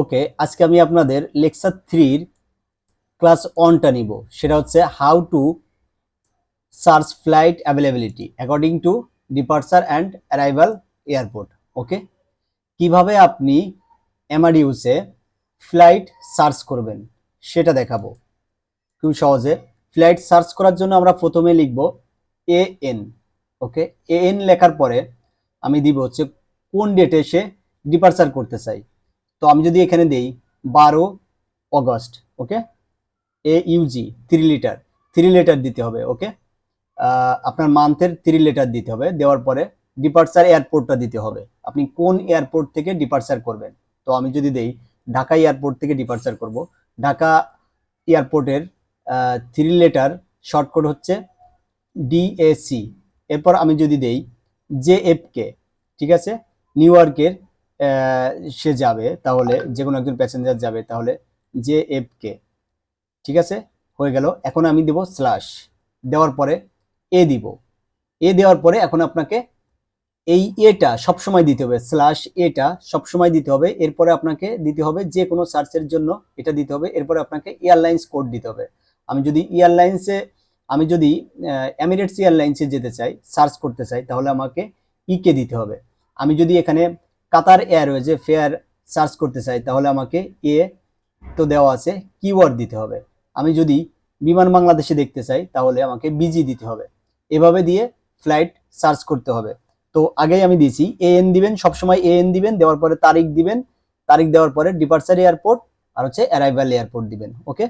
ওকে আজকে আমি আপনাদের লেকচার থ্রির ক্লাস ওয়ানটা নিব। সেটা হচ্ছে how to search flight availability according to departure and arrival airport okay কীভাবে আপনি এমআরইউসে ফ্লাইট সার্চ করবেন সেটা দেখাবো। খুব সহজে। ফ্লাইট সার্চ করার জন্য আমরা প্রথমে লিখব A N okay A N লেখার পরে আমি দিব হচ্ছে কোন ডেটে সে ডিপার্চার করতে চাই। তো আমি যদি এখানে দেই বারো August okay A UG three letter three letter দিতে হবে ওকে আপনার মান্থের থ্রি লিটার দিতে হবে, দেওয়ার পরে ডিপার্চার এয়ারপোর্টটা দিতে হবে। আপনি কোন এয়ারপোর্ট থেকে ডিপার্চার করবেন? তো আমি যদি দেই ঢাকা এয়ারপোর্ট থেকে ডিপার্চার করব, ঢাকা এয়ারপোর্টের থ্রি লেটার শর্টকট হচ্ছে ডিএসি এরপর আমি যদি দেই জে কে ঠিক আছে? নিউ ইয়র্কের সে যাবে, তাহলে যে কোনো একজন প্যাসেঞ্জার যাবে, তাহলে জে কে। ঠিক আছে? হয়ে গেল। এখন আমি দেব স্ল্যাশ দেওয়ার পরে এ দিব। এ দেওয়ার পরে এখন আপনাকে এই এটা সবসময় দিতে হবে। স্ল্যাশ এটা সবসময় দিতে হবে। এরপরে আপনাকে দিতে হবে যে কোনো সার্চের জন্য এটা দিতে হবে। এরপরে আপনাকে এয়ারলাইন্স কোড দিতে হবে। আমি যদি এয়ারলাইন্সে আমি যদি এমিরেটস এয়ারলাইন্সে যেতে চাই সার্চ করতে চাই, তাহলে আমাকে ইকে দিতে হবে। আমি যদি এখানে কাতার এয়ারওয়েজে ফেয়ার সার্চ করতে চাই, তাহলে আমাকে এ তো দেওয়া আছে, কিওয়ার্ড দিতে হবে। আমি যদি বিমান বাংলাদেশে দেখতে চাই, তাহলে আমাকে বিজি দিতে হবে। এভাবে দিয়ে ফ্লাইট সার্চ করতে হবে। তো আগেই আমি দিয়েছি এ এন দিবেন, সবসময় এ এন দিবেন, দেওয়ার পরে তারিখ দিবেন, তারিখ দেওয়ার পরে ডিপার্চার এয়ারপোর্ট আর হচ্ছে অ্যারাইভাল এয়ারপোর্ট দিবেন, ওকে?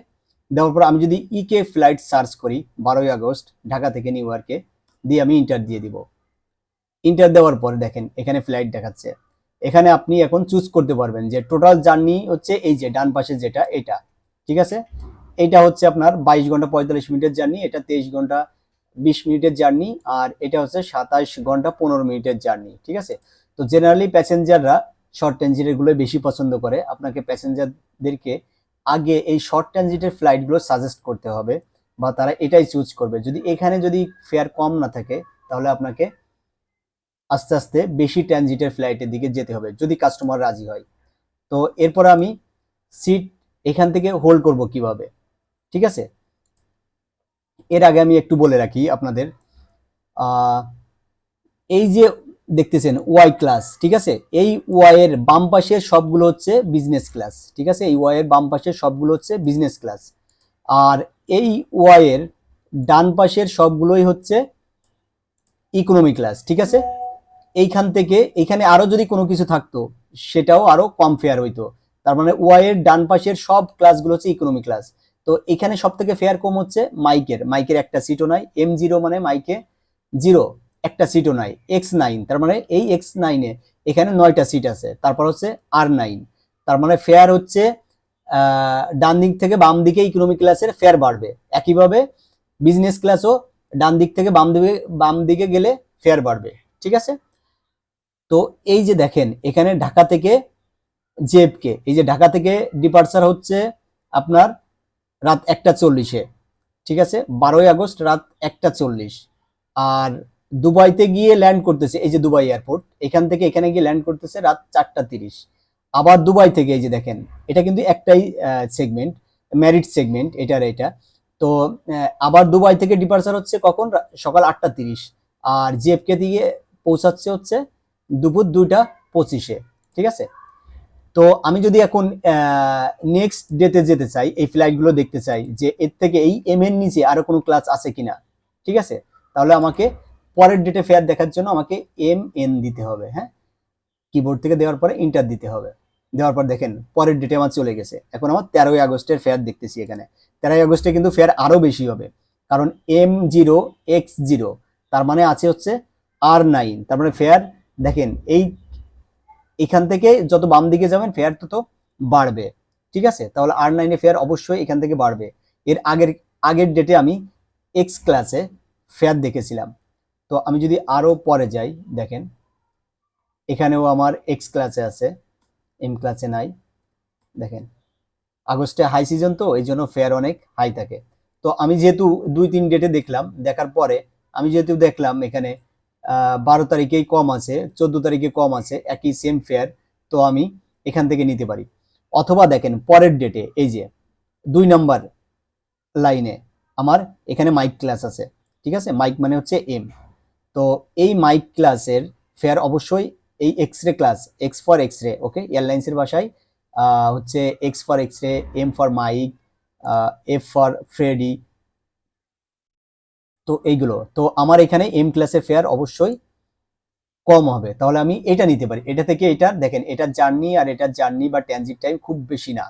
দেওয়ার পর আমি যদি ইকে ফ্লাইট সার্চ করি, বারোই আগস্ট, ঢাকা থেকে নিউ ইয়র্কে, দিয়ে আমি ইন্টার দিয়ে দিব। ইন্টার দেওয়ার পরে দেখেন, এখানে ফ্লাইট দেখাচ্ছে। এখানে আপনি এখন চুজ করতে পারবেন যে টোটাল জার্নি হচ্ছে এই যে, ডান পাশে যেটা, এটা। ঠিক আছে? এটা হচ্ছে আপনার বাইশ ঘণ্টা পঁয়তাল্লিশ মিনিটের জার্নি এটা তেইশ ঘণ্টা বিশ মিনিটের জার্নি আর এটা হচ্ছে সাতাশ ঘণ্টা পনেরো মিনিটের জার্নি ঠিক আছে? তো জেনারেলি প্যাসেঞ্জাররা শর্ট ট্রানজিটেরগুলো বেশি পছন্দ করে। আপনাকে প্যাসেঞ্জারদেরকে আগে এই শর্ট ট্রানজিটের ফ্লাইটগুলো সাজেস্ট করতে হবে, বা তারা এটাই চুজ করবে। যদি এখানে যদি ফেয়ার কম না থাকে, তাহলে আপনাকে আস্তে আস্তে বেশি ট্রানজিটের ফ্লাইটের দিকে যেতে হবে, যদি কাস্টমার রাজি হয়। তো এরপর আমি সিট এখান থেকে হোল্ড করব কীভাবে, ঠিক আছে? এর আগে আমি একটু বলে রাখি আপনাদের এই যে দেখতেছেন ওয়াই ক্লাস ঠিক আছে? এই ওয়াই এর বাম পাশের সবগুলো হচ্ছে বিজনেস ক্লাস ঠিক আছে? এই ওয়াই এর বাম পাশের সবগুলো হচ্ছে বিজনেস ক্লাস আর এই ওয়াই এর ডান পাশের সবগুলোই হচ্ছে ইকোনমি ক্লাস ঠিক আছে? এইখান থেকে এইখানে আরও যদি কোনো কিছু থাকতো, সেটাও আরও কম ফেয়ার হইতো। তার মানে ওয়াই এর ডান পাশের সব ক্লাসগুলো হচ্ছে ইকোনমি ক্লাস তো এখানে সব থেকে ফেয়ার কম হচ্ছে মাইকের। মাইকের একটা সিটও নাই এম জিরো মানে মাইকে জিরো একটা সিটও নাই এক্স নাইন তার মানে এই এক্স নাইনে এখানে নয়টা সিট আছে। তারপর হচ্ছে আর নাইন তার মানে ফেয়ার হচ্ছে ডান দিক থেকে বাম দিকে ইকোনমি ক্লাসের ফেয়ার বাড়বে। একইভাবে বিজনেস ক্লাসও ডান দিক থেকে বাম দিকে বাম দিকে গেলে ফেয়ার বাড়বে। ঠিক আছে? তো এই যে দেখেন, এখানে ঢাকা থেকে জেএফকে, এই যে ঢাকা থেকে ডিপার্চার হচ্ছে আপনার রাত একটা চল্লিশে, ঠিক আছে? বারোই আগস্ট রাত একটা চল্লিশ। আর দুবাইতে গিয়ে ল্যান্ড করতেছে, এই যে দুবাই এয়ারপোর্ট এখান থেকে এখানে গিয়ে ল্যান্ড করতেছে রাত চারটা তিরিশ। আবার দুবাই থেকে, এই যে দেখেন, এটা কিন্তু একটাই সেগমেন্ট ম্যারিট সেগমেন্ট এটার এটা। তো আবার দুবাই থেকে ডিপার্চার হচ্ছে কখন? সকাল আটটা তিরিশ। আর জিএফকে দিয়ে পৌঁছাচ্ছে হচ্ছে দুপুর দুইটা পঁচিশে, ঠিক আছে? তো আমি যদি এখন নেক্সট ডেতে যেতে চাই, এই ফ্লাইটগুলো দেখতে চাই, যে এর থেকে এই এম এর নিচে আরও কোনো ক্লাস আছে কিনা, ঠিক আছে? তাহলে আমাকে পরের ডেটে ফেয়ার দেখার জন্য আমাকে এম এন দিতে হবে হ্যাঁ? কিবোর্ড থেকে দেওয়ার পরে ইন্টার দিতে হবে। দেওয়ার পর দেখেন, পরের ডেটে আমার চলে গেছে। এখন আমার তেরোই আগস্টের ফেয়ার দেখতেছি এখানে। তেরোই আগস্টে কিন্তু ফেয়ার আরও বেশি হবে, কারণ এম জিরো এক্স জিরো তার মানে আছে হচ্ছে আর নাইন তার মানে ফেয়ার দেখেন, এই এখান থেকে যত বাম দিকে যাবেন ফেয়ার তত বাড়বে। ঠিক আছে? তাহলে আর নাইনে ফেয়ার অবশ্যই এখান থেকে বাড়বে। এর আগের আগের ডেটে আমি এক্স ক্লাসে ফেয়ার দেখেছিলাম। তো আমি যদি আরও পরে যাই, দেখেন, এখানেও আমার এক্স ক্লাসে আছে এম ক্লাসে নাই। দেখেন, আগস্টে হাই সিজন তো, এই জন্য ফেয়ার অনেক হাই থাকে। তো আমি যেহেতু দুই, তিন ডেটে দেখলাম, দেখার পরে আমি যেহেতু দেখলাম এখানে বারো তারিখেই কম আছে, চোদ্দ তারিখে কম আছে, একই সেম ফেয়ার তো আমি এখান থেকে নিতে পারি। অথবা দেখেন, পরের ডেটে এই যে দুই নাম্বার লাইনে আমার এখানে মাইক ক্লাস আছে, ঠিক আছে? মাইক মানে হচ্ছে এম তো এই মাইক ক্লাসের ফেয়ার অবশ্যই এই X ray class x for X রে ওকে এয়ারলাইন্সের ভাষায় হচ্ছে X for X ray M for Mike F for Freddie তো এইগুলো। তো আমার এখানে এম ক্লাসের ফেয়ার অবশ্যই কম হবে। তাহলে আমি এটা নিতে পারি। এটা থেকে এটা, দেখেন এটার জার্নি আর এটার জার্নি বা ট্রানজিট টাইম খুব বেশি না।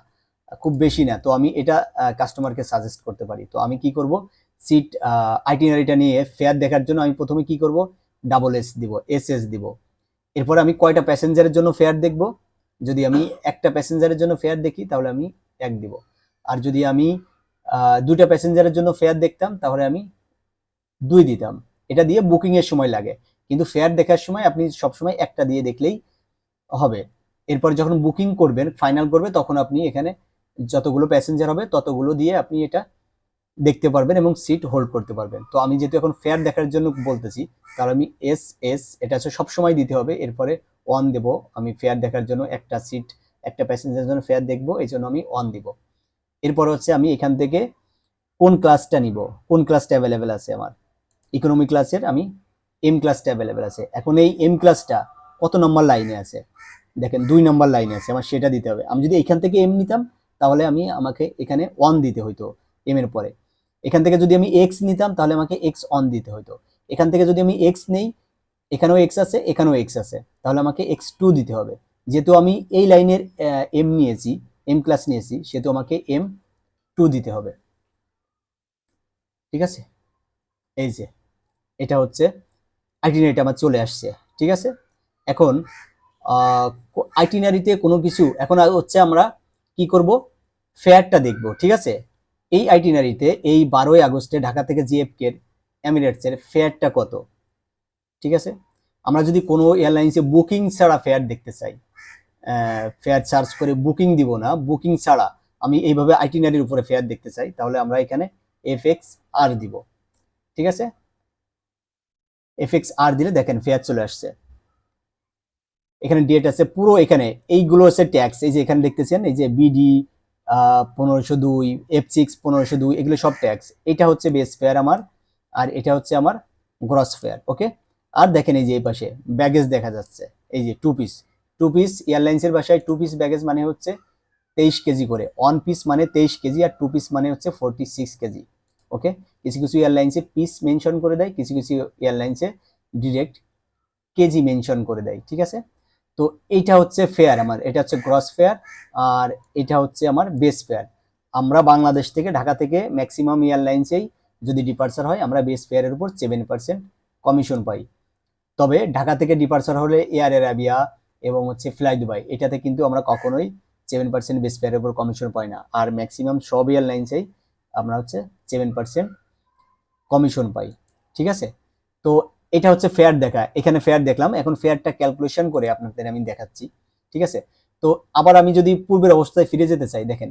খুব বেশি না। তো আমি এটা কাস্টমারকে সাজেস্ট করতে পারি। তো আমি কি করব? সিট আইটিনারিটা নিয়ে ফেয়ার দেখার জন্য আমি প্রথমে কি করব? ডাবল এস দিব এস এস দিব। এরপর আমি কয়টা প্যাসেঞ্জারের জন্য ফেয়ার দেখব? যদি আমি একটা প্যাসেঞ্জারের জন্য ফেয়ার দেখি, তাহলে আমি এক দিব। আর যদি আমি দুটা প্যাসেঞ্জারের জন্য ফেয়ার দেখতাম, তাহলে আমি দুই দিতাম। এটা দিয়ে বুকিং এর সময় লাগে। কিন্তু ফেয়ার দেখার সময় আপনি সবসময় একটা দিয়ে দেখলেই হবে। এরপর যখন বুকিং করবেন ফাইনাল করবে, তখন আপনি এখানে যতগুলো প্যাসেঞ্জার হবে, ততগুলো দিয়ে আপনি এটা দেখতে পারবেন এবং সিট হোল্ড করতে পারবেন। তো আমি যেহেতু এখন ফেয়ার দেখার জন্য বলতেছি, তাহলে আমি এস এস এটা হচ্ছে সবসময় দিতে হবে। এরপরে অন দেব, আমি ফেয়ার দেখার জন্য একটা সিট একটা প্যাসেঞ্জারের জন্য ফেয়ার দেখব, এই জন্য আমি অন দিব। এরপর হচ্ছে আমি এখান থেকে কোন ক্লাসটা নিব, কোন ক্লাসটা অ্যাভেলেবেল আছে আমার? ইকোনমি ক্লাসের আমি এম ক্লাসটা অ্যাভেলেবেল আছে। এখন এই এম ক্লাসটা কত নম্বর লাইনে আছে? দেখেন, দুই নম্বর লাইনে আছে, আমার সেটা দিতে হবে। আমি যদি এখান থেকে এম নিতাম, তাহলে আমি আমাকে এখানে অন দিতে হইতো এম এর পরে। এখান থেকে যদি আমি এক্স নিতাম, তাহলে আমাকে এক্স অন দিতে হইতো। এখান থেকে যদি আমি এক্স নেই, এখানেও এক্স আছে, এখানেও এক্স আছে। তাহলে আমাকে এক্স টু দিতে হবে। যেহেতু আমি এই লাইনের এম নিয়েছি এম ক্লাস নিয়েছি, সেহেতু আমাকে এম টু দিতে হবে। ঠিক আছে? এই যে এটা হচ্ছে আইটিনারিটা আমার চলে আসছে, ঠিক আছে? এখন আইটিনারিতে কোনো কিছু, এখন হচ্ছে আমরা কি করব? ফেয়ারটা দেখব, ঠিক আছে? এই আইটিনারিতে এই বারোই আগস্টে ঢাকা থেকে জিএফকে এমিরেটসের ফেয়ারটা কত? ঠিক আছে? আমরা যদি কোনো এয়ারলাইন্সে বুকিং ছাড়া ফেয়ার দেখতে চাই ফেয়ার চার্জ করে বুকিং দিব না বুকিং ছাড়া আমি এইভাবে আইটিনারির উপরে ফেয়ার দেখতে চাই, তাহলে আমরা এখানে এফ এক্স আর দিব, ঠিক আছে? এফ এক্স আর দিলে দেখেন ফেয়ার চলে আসছে। এখানে ডেট আছে পুরো এখানে। এইগুলো হচ্ছে ট্যাক্স এই যে এখানে দেখতেছেন, এই যে বিডি পনেরোশো দুই এফ সিক্স পনেরোশো দুই, এগুলো সব ট্যাক্স এটা হচ্ছে বেস ফেয়ার আমার, আর এটা হচ্ছে আমার গ্রস ফেয়ার ওকে আর দেখেন এই যে এই পাশে ব্যাগেজ দেখা যাচ্ছে। এই যে টু পিস টু পিস এয়ারলাইন্সের ভাষায় টু পিস ব্যাগেজ মানে হচ্ছে তেইশ কেজি করে। ওয়ান পিস মানে তেইশ কেজি আর টু পিস মানে হচ্ছে ফোরটি সিক্স কেজি। ওকে কিছু কিছু এয়ারলাইন্সে পিস মেনশন করে দেয়, কিছু কিছু এয়ারলাইন্সে ডিরেক্ট কেজি মেনশন করে দেয়, ঠিক আছে? তো এইটা হচ্ছে ফেয়ার আমার, এটা হচ্ছে গ্রস ফেয়ার আর এটা হচ্ছে আমার বেস ফেয়ার আমরা বাংলাদেশ থেকে, ঢাকা থেকে ম্যাক্সিমাম এয়ারলাইন্সেই যদি ডিপার্চার হয়, আমরা বেস ফেয়ারের উপর সেভেন পার্সেন্ট কমিশন পাই। তবে ঢাকা থেকে ডিপার্চার হলে এয়ার অ্যারাবিয়া এবং হচ্ছে ফ্লাই দুবাই এটাতে কিন্তু আমরা কখনোই সেভেন পার্সেন্ট বেস ফেয়ারের উপর কমিশন পাই না। আর ম্যাক্সিমাম সব এয়ারলাইন্সেই আমরা হচ্ছে সেভেন পার্সেন্ট কমিশন পাই, ঠিক আছে? তো এটা হচ্ছে ফেয়ার দেখা। এখানে ফেয়ার দেখলাম, এখন ফেয়ারটা ক্যালকুলেশন করে আপনাদের আমি দেখাচ্ছি, ঠিক আছে? তো আবার আমি যদি পূর্বের অবস্থায় ফিরে যেতে চাই, দেখেন,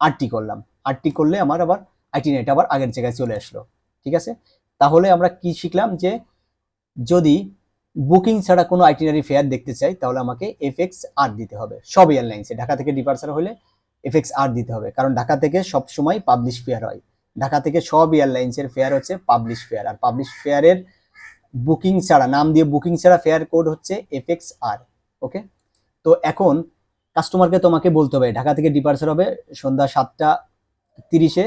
আটটি করলাম। আটটি করলে আমার আবার আইটি নেট আবার আগের জায়গায় চলে আসলো, ঠিক আছে? তাহলে আমরা কি শিখলাম যে যদি বুকিং ছাড়া কোনো আইটিনারি ফেয়ার দেখতে চাই, তাহলে আমাকে এফ আর দিতে হবে। সব এয়ারলাইন্সে ঢাকা থেকে ডিপার্চার হলে এফ আর দিতে হবে, কারণ ঢাকা থেকে সব সময় পাবলিশ ফেয়ার হয়। ঢাকা থেকে সব এয়ারলাইন্সের ফেয়ার হচ্ছে পাবলিশ ফেয়ার আর পাবলিশ ফেয়ারের বুকিং ছাড়া, নাম দিয়ে বুকিং ছাড়া ফেয়ার কোড হচ্ছে এফ এক্স আর ওকে তো এখন কাস্টমারকে তোমাকে বলতে হবে, ঢাকা থেকে ডিপার্চার হবে সন্ধ্যা সাতটা তিরিশে,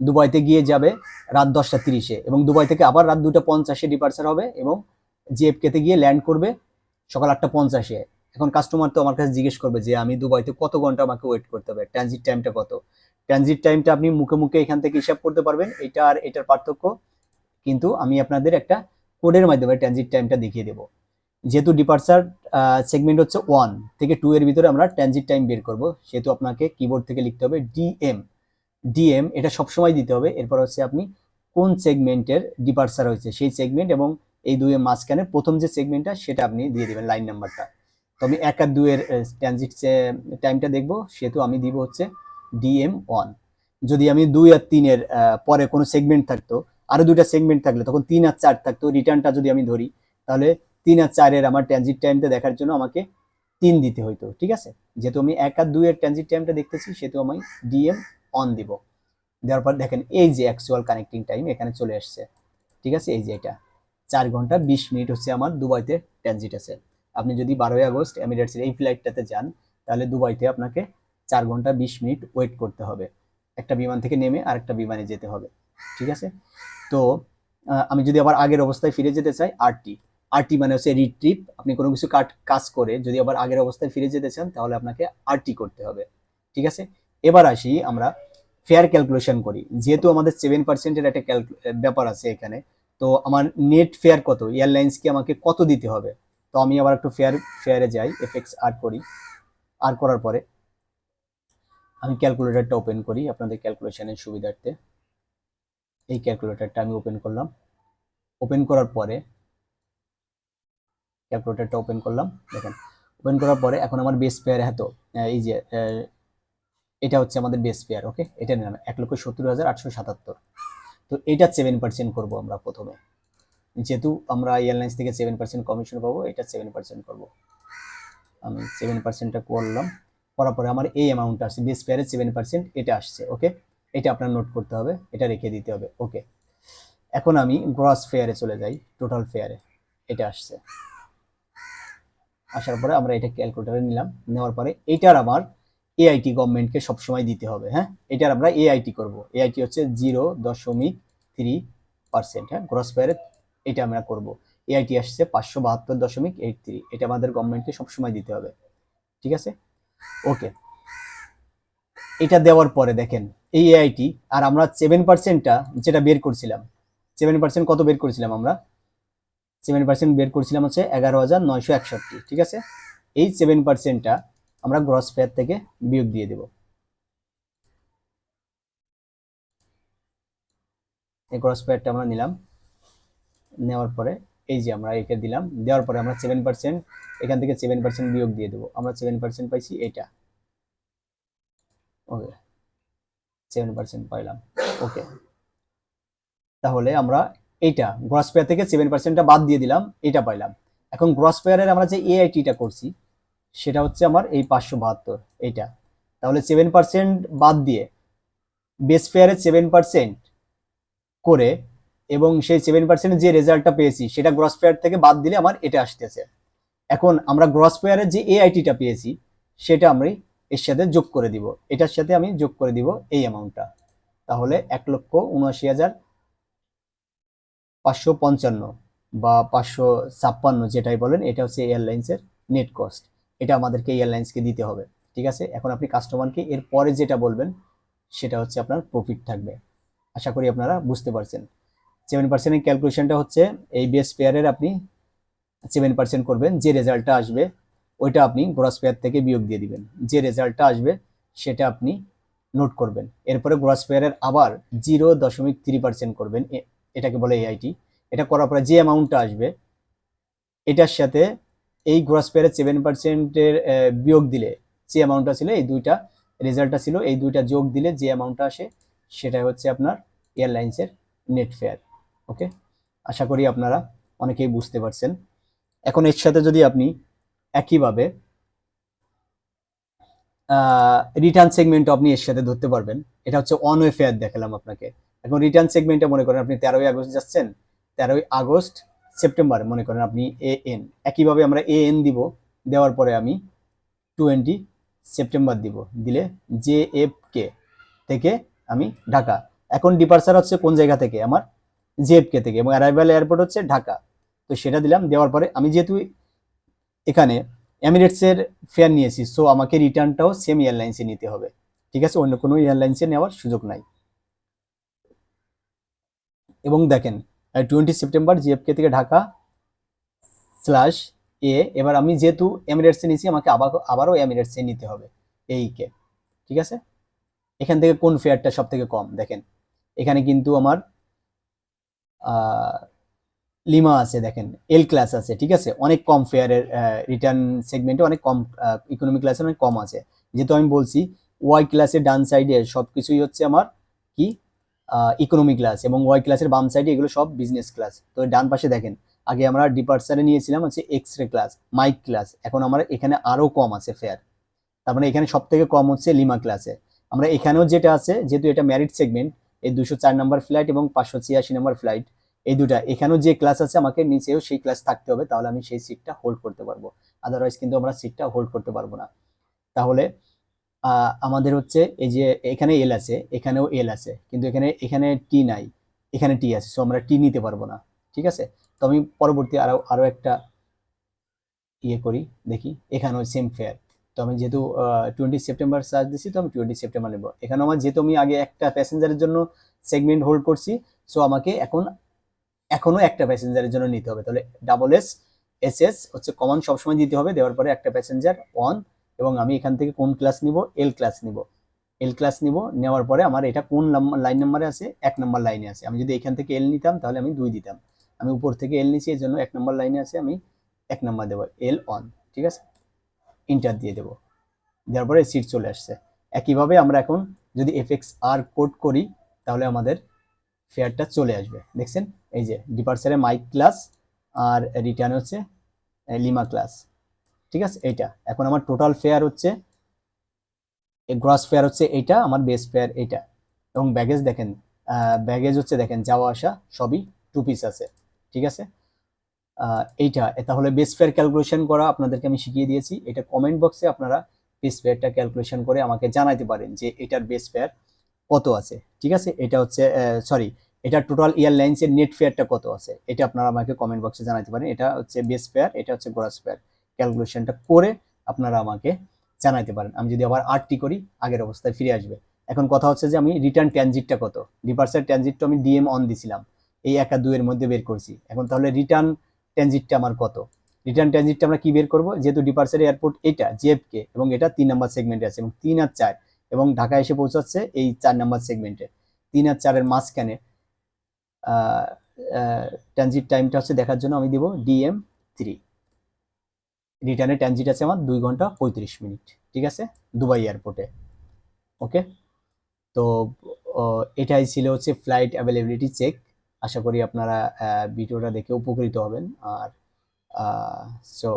দুবাইতে গিয়ে যাবে রাত দশটা তিরিশে, এবং দুবাই থেকে আবার রাত দুটা পঞ্চাশে ডিপার্চার হবে, এবং জিএফকেতে গিয়ে ল্যান্ড করবে সকাল আটটা পঞ্চাশে। এখন কাস্টমার তো আমার কাছে জিজ্ঞেস করবে যে, আমি দুবাইতে কত ঘণ্টা আমাকে ওয়েট করতে হবে? ট্রানজিট টাইমটা কত? ট্রানজিট টাইমটা আপনি মুখে মুখে এখান থেকে হিসাব করতে পারবেন। এটা আর এটার পার্থক্য। কিন্তু আমি আপনাদের একটা কোডের মাধ্যমে ট্রানজিট টাইমটা দেখিয়ে দেবো। যেহেতু ডিপার্চার সেগমেন্ট হচ্ছে ওয়ান থেকে টু এর ভিতরে আমরা ট্রানজিট টাইম বের করব। সেহেতু আপনাকে কিবোর্ড থেকে লিখতে হবে ডিএম ডিএম এটা সবসময় দিতে হবে। এরপর হচ্ছে আপনি কোন সেগমেন্টের ডিপার্চার হয়েছে, সেই সেগমেন্ট এবং এই দুইয়ের মাঝখানে প্রথম যে সেগমেন্টটা সেটা আপনি দিয়ে দেবেন লাইন নাম্বারটা তো আমি এক আর দুয়ের ট্রানজিট টাইমটা দেখব। সেহেতু আমি দিব হচ্ছে ডিএম ওয়ান যদি আমি দুই আর তিনের পরে কোনো সেগমেন্ট থাকতো, আরও দুইটা সেগমেন্ট থাকলে, তখন তিন আর চার থাকতো। রিটার্নটা যদি আমি ধরি, তাহলে তিন আর চারের আমার ট্রানজিট টাইমটা দেখার জন্য আমাকে তিন দিতে হইতো, ঠিক আছে? যেহেতু আমি এক আর দুই এর ট্রানজিট টাইমটা দেখতেছি, সেহেতু আমি ডিএম অন দিব। দেওয়ার পর দেখেন, এই যে অ্যাকচুয়াল কানেক্টিং টাইম এখানে চলে আসছে ঠিক আছে? এই যে এটা। চার ঘণ্টা বিশ মিনিট হচ্ছে আমার দুবাইতে ট্রানজিট আছে। আপনি যদি বারোই আগস্ট এমিরেটসের এই ফ্লাইটটাতে যান, তাহলে দুবাইতে আপনাকে চার ঘণ্টা বিশ মিনিট ওয়েট করতে হবে। একটা বিমান থেকে নেমে আরেকটা বিমানে যেতে হবে, ঠিক আছে? তো আমি যদি আবার আগের অবস্থায় ফিরে যেতে চাই, আরটি। আরটি মানে হচ্ছে রিট্রিপ আপনি কোনো কিছু কাট, কাজ করে যদি আবার আগের অবস্থায় ফিরে যেতে চান, তাহলে আপনাকে আরটি করতে হবে, ঠিক আছে? এবার আসি আমরা ফেয়ার ক্যালকুলেশন করি। যেহেতু আমাদের সেভেন পার্সেন্টের একটা ব্যাপার আছে এখানে, তো আমার নেট ফেয়ার কত? এয়ারলাইন্সকে আমাকে কত দিতে হবে? তো আমি আবার একটু ফেয়ার ফেয়ারে যাই এফএক্স আর করি। আর করার পরে আমি ক্যালকুলেটরটা ওপেন করি আপনাদের ক্যালকুলেশনের সুবিধার্থে। এই ক্যালকুলেটরটা আমি ওপেন করলাম। ওপেন করার পরে ক্যালকুলেটরটা ওপেন করলাম। দেখেন ওপেন করার পরে এখন আমার বেস পেয়ার হ্যাঁ তো এই যে এটা হচ্ছে আমাদের বেস পেয়ার ওকে এটা নিলাম, এক লক্ষ সত্তর হাজার আটশো সাতাত্তর। তো এটা সেভেন পার্সেন্ট করব আমরা প্রথমে। যেহেতু আমরা এয়ারলাইন্স থেকে সেভেন পার্সেন্ট কমিশন পাবো, এটা সেভেন পার্সেন্ট করব। আমি সেভেন পার্সেন্টটা করলাম। করার পরে আমার এই অ্যামাউন্টটা আসছে বেস পেয়ারে সেভেন পার্সেন্ট এটা আসছে ওকে এটা আপনার নোট করতে হবে, এটা রেখে দিতে হবে ওকে এখন আমি গ্রস ফেয়ারে চলে যাই টোটাল ফেয়ারে এটা আসছে। আসার পরে আমরা এটা ক্যালকুলেটারে নিলাম, নেওয়ার পরে এটার আমার এআইটি গভর্নমেন্টকে সবসময় দিতে হবে হ্যাঁ? এটার আমরা এআইটি করব এআইটি হচ্ছে জিরো দশমিক থ্রি পার্সেন্ট হ্যাঁ? গ্রস ফেয়ারে এটা আমরা করব এআইটি আসছে পাঁচশো বাহাত্তর দশমিক এইট থ্রি এটা আমাদের গভর্নমেন্টকে সবসময় দিতে হবে, ঠিক আছে? ওকে এটা দেওয়ার পরে দেখেন, এই এআইটি আর আমরা সেভেন পার্সেন্টটা যেটা বের করছিলাম সেভেন পার্সেন্ট কত বের করেছিলাম আমরা? সেভেন পার্সেন্ট বের করছিলাম হচ্ছে এগারো হাজার নয়শো একষট্টি, ঠিক আছে? এই সেভেন পার্সেন্টটা আমরা গ্রস ফেয়ার থেকে বিয়োগ দিয়ে দেব। এই গ্রস ফেয়ারটা আমরা নিলাম, নেওয়ার পরে এই যে আমরা একে দিলাম, দেওয়ার পরে আমরা সেভেন পার্সেন্ট এখান থেকে সেভেন পার্সেন্ট বিয়োগ দিয়ে দেবো। আমরা সেভেন পার্সেন্ট পাইছি এটা। ওকে সেভেন পার্সেন্ট পাইলাম। ওকে তাহলে আমরা এইটা গ্রস পেয়ার থেকে সেভেন পার্সেন্টটা বাদ দিয়ে দিলাম, এটা পাইলাম। এখন গ্রস পেয়ারের আমরা যে এআইটিটা করছি, সেটা হচ্ছে আমার এই পাঁচশো বাহাত্তর, এইটা। তাহলে সেভেন পার্সেন্ট বাদ দিয়ে বেস ফেয়ারের সেভেন পার্সেন্ট করে এবং সেই সেভেন পার্সেন্ট যে রেজাল্টটা পেয়েছি, সেটা গ্রস পেয়ার থেকে বাদ দিলে আমার এটা আসতেছে। এখন আমরা গ্রস পেয়ারের যে এআইটিটা পেয়েছি, সেটা আমি এর সাথে যোগ করে দিব। এটার সাথে আমি যোগ করে দিব এই অ্যামাউন্টটা তাহলে এক লক্ষ উনআশি হাজার পাঁচশো পঞ্চান্ন বা পাঁচশো ছাপ্পান্ন যেটাই বলেন, এটা হচ্ছে এয়ারলাইন্সের নেট কস্ট এটা আমাদেরকে এয়ারলাইন্সকে দিতে হবে, ঠিক আছে? এখন আপনি কাস্টমারকে এর পরে যেটা বলবেন, সেটা হচ্ছে আপনার প্রফিট থাকবে। আশা করি আপনারা বুঝতে পারছেন। সেভেন পার্সেন্টের ক্যালকুলেশনটা হচ্ছে এই বেস পেয়ারের আপনি সেভেন পার্সেন্ট করবেন, যে রেজাল্টটা আসবে, ওইটা আপনি গ্রস পেয়ার থেকে বিয়োগ দিয়ে দিবেন। যে রেজাল্টটা আসবে, সেটা আপনি নোট করবেন। এরপরে গ্রস পেয়ারের আবার জিরো দশমিক থ্রি পার্সেন্ট করবেন এটাকে বলে এআইটি এটা করার পরে যে অ্যামাউন্টটা আসবে, এটার সাথে এই গ্রস পেয়ারের সেভেন পার্সেন্টের বিয়োগ দিলে যে অ্যামাউন্টটা ছিল, এই দুইটা রেজাল্টটা ছিল, এই দুইটা যোগ দিলে যে অ্যামাউন্টটা আসে সেটা হচ্ছে আপনার এয়ারলাইন্সের নেট ফেয়ার ওকে আশা করি আপনারা অনেকেই বুঝতে পারছেন। এখন এর সাথে যদি আপনি একইভাবে রিটার্ন সেগমেন্ট আপনি এর সাথে ধরতে পারবেন। এটা হচ্ছে অন ওয়ে ফেয়ার দেখালাম আপনাকে। এখন রিটার্ন সেগমেন্টে মনে করেন আপনি তেরোই আগস্ট যাচ্ছেন, তেরোই আগস্ট সেপ্টেম্বর মনে করেন আপনি এ এন একইভাবে আমরা এ এন দিব, দেওয়ার পরে আমি টোয়েন্টি সেপ্টেম্বর দিব, দিলে জে এফ কে থেকে আমি ঢাকা। এখন ডিপার্চার হচ্ছে কোন জায়গা থেকে? আমার জেএফকে থেকে এবং অ্যারাইভাল এয়ারপোর্ট হচ্ছে ঢাকা। তো সেটা দিলাম, দেওয়ার পরে আমি যেহেতু এখানে এমিরেটসের ফেয়ার নিয়েছি সো আমাকে রিটার্নটাও সেম এয়ারলাইন্সে নিতে হবে। ঠিক আছে? অন্য কোনো এয়ারলাইন্সে নেওয়ার সুযোগ নাই। এবং দেখেন টোয়েন্টি সেপ্টেম্বর জিএফকে থেকে ঢাকা স্ল্যাশ এ এবার আমি যেহেতু এমিরেটসে নিয়েছি, আমাকে আবার, আবারও এমিরেটসে নিতে হবে এই কে। ঠিক আছে? এখান থেকে কোন ফেয়ারটা সব থেকে কম? দেখেন, এখানে কিন্তু আমার লিমা আছে, দেখেন এল ক্লাস আছে, ঠিক আছে? অনেক কম ফেয়ারের রিটার্ন সেগমেন্টে অনেক কম ইকোনমি ক্লাসে অনেক কম আছে। যেহেতু আমি বলছি ওয়াই ক্লাসের ডান সাইডে সব কিছুই হচ্ছে আমার কি? ইকোনমি ক্লাস এবং ওয়াই ক্লাসের বাম সাইডে এগুলো সব বিজনেস ক্লাস তো ডান পাশে দেখেন, আগে আমরা ডিপার্সারে নিয়েছিলাম হচ্ছে X ray class mic class এখন আমার এখানে আরও কম আছে ফেয়ার তার মানে এখানে সব থেকে কম হচ্ছে লিমা ক্লাসে আমরা এখানেও যেটা আছে, যেহেতু এটা ম্যারিট সেগমেন্ট এই দুশো চার নম্বর ফ্লাইট এবং পাঁচশো ছিয়াশি নম্বর ফ্লাইট এই দুটা এখানেও যে ক্লাস আছে আমাকে নিচেও সেই ক্লাস থাকতে হবে, তাহলে আমি সেই সিটটা হোল্ড করতে পারব। আদারওয়াইজ কিন্তু আমরা সিটটা হোল্ড করতে পারব না। তাহলে আমাদের হচ্ছে এই যে এখানে এল আছে, এখানেও এল আছে, কিন্তু এখানে এখানে টি নাই, এখানে টি আছে সো আমরা টি নিতে পারব না, ঠিক আছে? তো আমি পরবর্তী আরও আরও একটা ইয়ে করি, দেখি, এখানেও সেম ফেয়ার তো আমি যেহেতু টোয়েন্টি সেপ্টেম্বর চার্জ দিচ্ছি তো আমি টোয়েন্টি সেপ্টেম্বর নেব। এখানে আমার যেহেতু আমি আগে একটা প্যাসেঞ্জারের জন্য সেগমেন্ট হোল্ড করছি সো আমাকে এখন, এখনও একটা প্যাসেঞ্জারের জন্য নিতে হবে। তাহলে ডাবল এস এস এস হচ্ছে কমন সবসময় দিতে হবে, দেওয়ার পরে একটা প্যাসেঞ্জার অন এবং আমি এখান থেকে কোন ক্লাস নিব? এল ক্লাস নিব। এল ক্লাস নিব, নেওয়ার পরে আমার এটা কোন লাইন নাম্বারে আছে? এক নম্বর লাইনে আছে। আমি যদি এখান থেকে এল নিতাম, তাহলে আমি দুই দিতাম। আমি উপর থেকে এল নিচ্ছি এর জন্য এক নম্বর লাইনে আছে, আমি এক নম্বর দেবো। এল অন ঠিক আছে? ইন্টার দিয়ে দেবো। দেওয়ার পরে সিট চলে আসছে। একইভাবে আমরা এখন যদি এফ এক্স আর কোড করি, তাহলে আমাদের ফেয়ারটা চলে আসবে। দেখছেন? এই যে ডিপার্সারে মাইক ক্লাস আর রিটার্ন হচ্ছে লিমা ক্লাস ঠিক আছে? এইটা। এখন আমার টোটাল ফেয়ার হচ্ছে গ্রস ফেয়ার হচ্ছে এইটা, আমার বেস ফেয়ার এইটা। এবং ব্যাগেজ দেখেন ব্যাগেজ হচ্ছে দেখেন যাওয়া আসা সবই টু পিস আছে। ঠিক আছে? এইটা। তাহলে বেস ফেয়ার ক্যালকুলেশন করা আপনাদেরকে আমি শিখিয়ে দিয়েছি। এটা কমেন্ট বক্সে আপনারা বেস ফেয়ারটা ক্যালকুলেশন করে আমাকে জানাতে পারেন যে এটার বেস ফেয়ার কত আছে। ঠিক আছে? এটা হচ্ছে সরি এটা টোটাল এয়ারলাইন্সের নেট ফেয়ারটা কত আছে? এটা আপনারা আমাকে কমেন্ট বক্সে জানাতে পারেন। এটা হচ্ছে বেস ফেয়ার এটা হচ্ছে গ্রস ফেয়ার ক্যালকুলেশনটা করে আপনারা আমাকে জানাতে পারেন। আমি যদি আবার আটটি করি, আগের অবস্থায় ফিরে আসবে। এখন কথা হচ্ছে যে আমি রিটার্ন ট্রানজিটটা কত? ডিপার্সার ট্রানজিটটা আমি ডিএম অন দিছিলাম। এই একা আর দুইয়ের মধ্যে বের করছি। এখন তাহলে রিটার্ন ট্রানজিটটা আমার কত? রিটার্ন ট্রানজিটটা আমরা কি বের করব? যেহেতু ডিপার্সার এয়ারপোর্ট এটা জিএফকে এবং এটা তিন নাম্বার সেগমেন্টে আছে এবং তিন আর চার এবং ঢাকা এসে পৌঁছাচ্ছে এই চার নাম্বার সেগমেন্টে তিন আর চারের মাঝখানে ট্রানজিট টাইমটা হচ্ছে দেখার জন্য আমি দিব ডিএম থ্রি রিটার্নের ট্রানজিট আছে আমার দুই ঘণ্টা পঁয়ত্রিশ মিনিট, ঠিক আছে? দুবাই এয়ারপোর্টে ওকে তো এটাই ছিল হচ্ছে ফ্লাইট অ্যাভেলেবিলিটি চেক আশা করি আপনারা ভিডিওটা দেখে উপকৃত হবেন। আর সো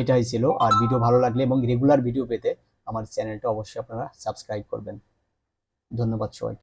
এটাই ছিল। আর ভিডিও ভালো লাগলে এবং রেগুলার ভিডিও পেতে আমার চ্যানেলটা অবশ্যই আপনারা সাবস্ক্রাইব করবেন। ধন্যবাদ সবাই